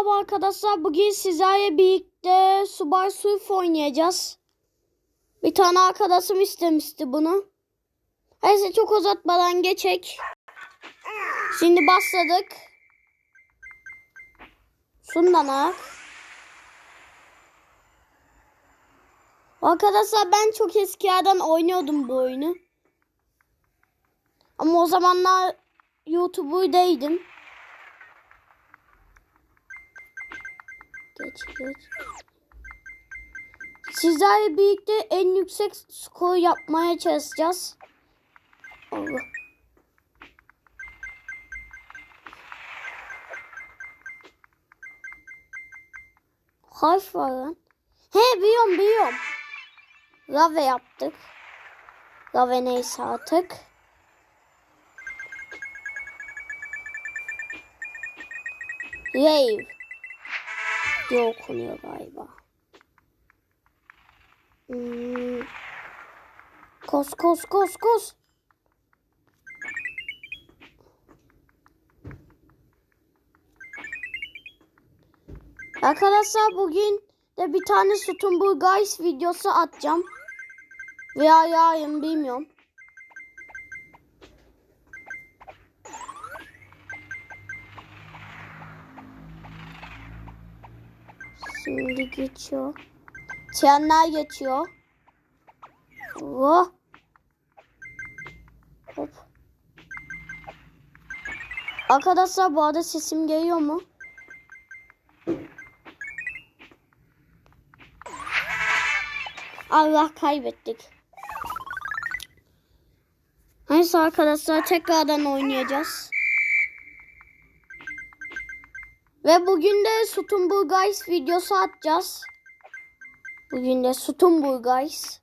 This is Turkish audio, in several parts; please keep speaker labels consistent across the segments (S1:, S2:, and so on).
S1: Merhaba arkadaşlar. Bugün sizlerle birlikte Subay Surf oynayacağız. Bir tane arkadaşım istemişti bunu. Neyse çok uzatmadan geçek. Şimdi başladık. Sundanak. Arkadaşlar ben çok eskilerden oynuyordum bu oyunu. Ama o zamanlar YouTuber'daydım. Geç geç. Sizlerle birlikte en yüksek skor yapmaya çalışacağız. Allah. Harf var lan. He biliyorum biliyorum. Rave yaptık. Rave neyse artık. Rave diye okunuyor galiba. Hmm. Kos kos kos kos. Arkadaşlar bugün de bir tane Stumbur Guys videosu atacağım. Veya yarın bilmiyorum. Şimdi geçiyor. Trenler geçiyor. Oh. Hop. Arkadaşlar bu arada sesim geliyor mu? Allah kaybettik. Neyse arkadaşlar tekrardan oynayacağız. Ve bugün de Guys videosu atacağız. Bugün de Guys.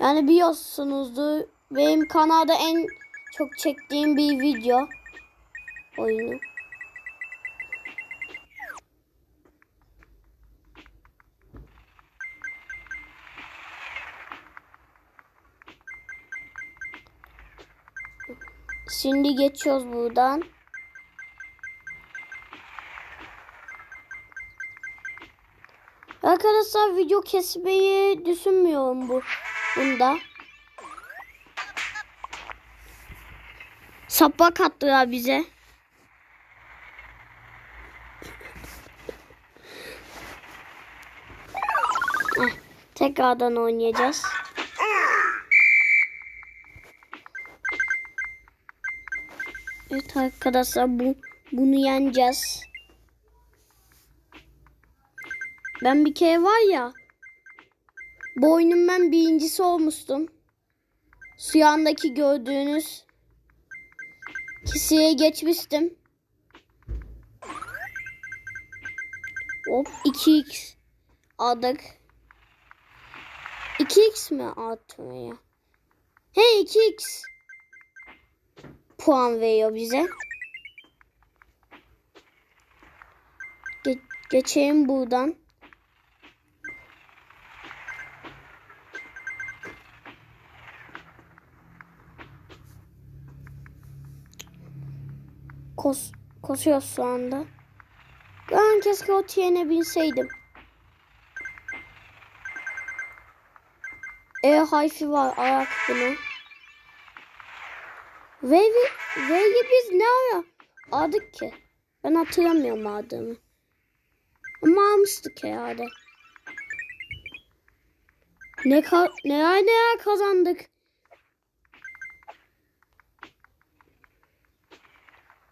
S1: Yani biliyorsunuzdur benim kanalda en çok çektiğim bir video oyunu. Şimdi geçiyoruz buradan. Arkadaşlar video kesmeyi düşünmüyorum bu bunda. Sapak attılar bize. Heh, tekrardan oynayacağız. Evet arkadaşlar bu bunu yeneceğiz. Ben bir kere var ya bu ben birincisi olmuştum. Su yandaki gördüğünüz kişiye geçmiştim. Hop 2x aldık. 2x mi atmaya? He 2x puan veriyor bize. Ge geçeyim buradan. Kos koşuyor şu anda. Ben keşke o trene binseydim. E harfi var ayak bunu. V'yi V'yi biz ne ara aldık ki? Ben hatırlamıyorum adını. Ama almıştık herhalde. Ne ka neler neler kazandık.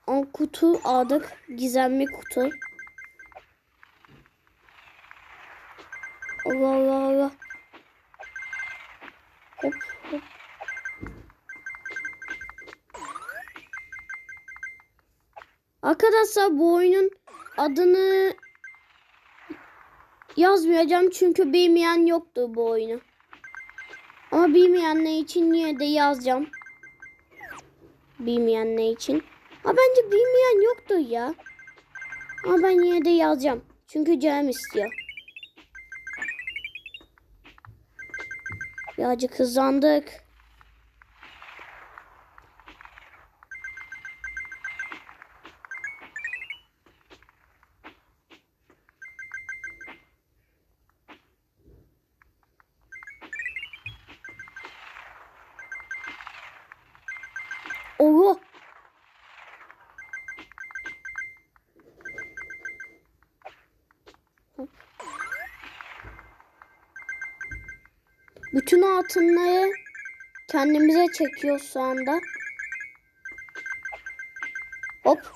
S1: O kutu aldık. Gizemli kutu. Allah Allah Allah. Hop Arkadaşlar bu oyunun adını yazmayacağım çünkü bilmeyen yoktu bu oyunu. Ama bilmeyenler için yine de yazacağım. Bilmeyenler için. Ama bence bilmeyen yoktur ya. Ama ben yine de yazacağım. Çünkü canım istiyor. Birazcık hızlandık. Oho. Bütün altınları kendimize çekiyoruz şu anda. Hop.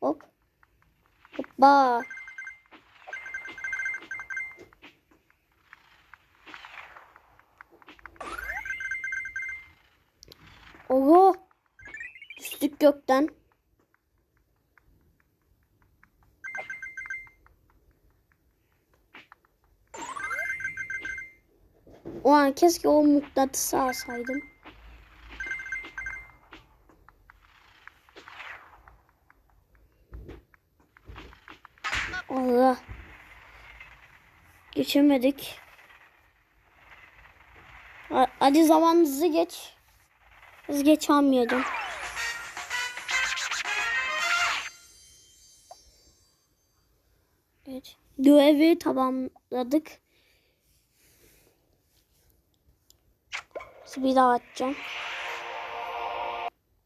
S1: Hop. Hoppa. Gökten. O an keşke o mıknatısı alsaydım. Allah. Geçemedik. Ha- Hadi zaman hızlı geç. Hız geç almayacağım. Görevi tamamladık. Bir daha atacağım.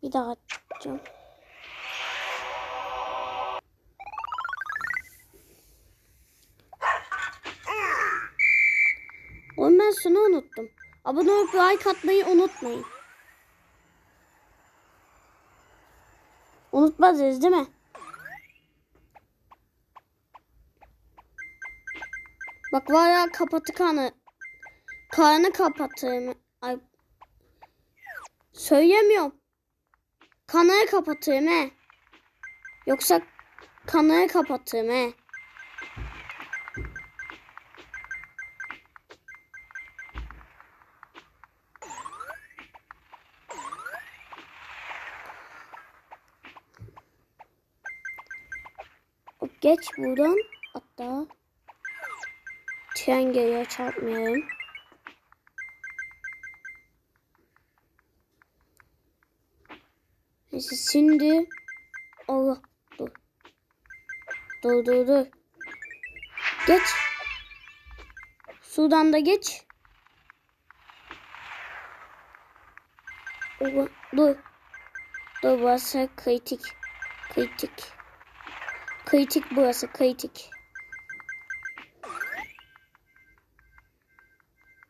S1: Bir daha atacağım. Oğlum ben şunu unuttum. Abone olup like atmayı unutmayın. Unutmazız değil mi? Bak var ya kapatı kanı. Karnı kapatayım. Ay. Söylemiyorum. Kanağı kapatayım he. Yoksa kanağı kapatayım he. Geç buradan. Hatta tren geliyor. Neyse şimdi Allah dur. Dur dur dur. Geç. Sudan da geç. Allah, dur. Dur burası kritik. Kritik. Kritik burası kritik.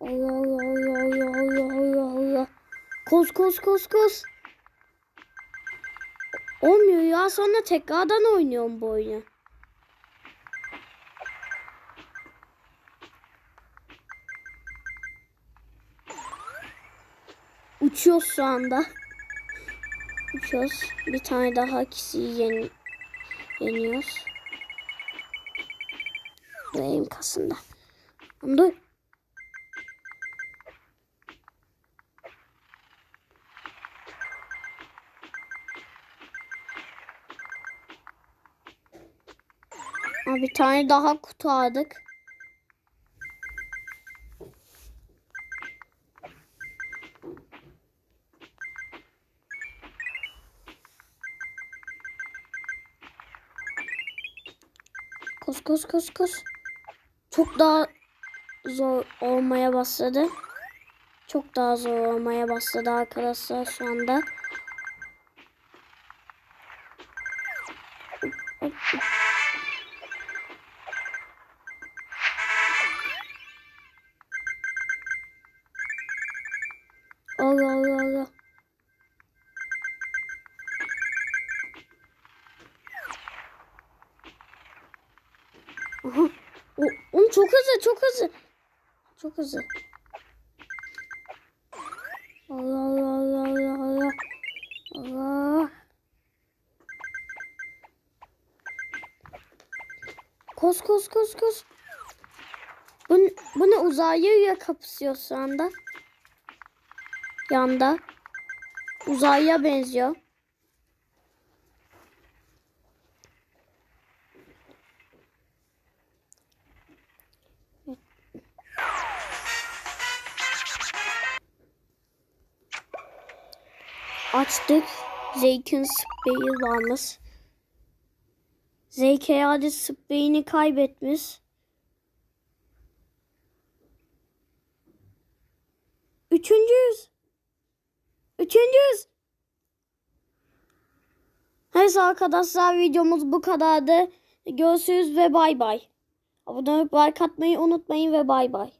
S1: Allah Allah Allah Allah Allah Allah Allah. Koş koş koş koş. Olmuyor ya sonra tekrardan oynuyorum bu oyunu. Uçuyoruz şu anda. Uçuyoruz. Bir tane daha kişiyi yen yeniyoruz. Elim kasında. Dur. Bir tane daha kutu aldık. Koş koş koş koş. Çok daha zor olmaya başladı. Çok daha zor olmaya başladı arkadaşlar şu anda. Çok hızlı, çok hızlı. Çok hızlı. Allah Allah Allah Allah Allah. Allah. Koş koş koş koş. Bu, bu ne uzaylıya kapışıyor şu anda. Yanda. Uzaylıya benziyor. Açtık. Zeyk'in spreyi varmış. Zeyk herhalde spreyini kaybetmiş. Üçüncüyüz. Üçüncüyüz. Neyse arkadaşlar videomuz bu kadardı. Görüşürüz ve bay bay. Abone olup like atmayı unutmayın ve bay bay.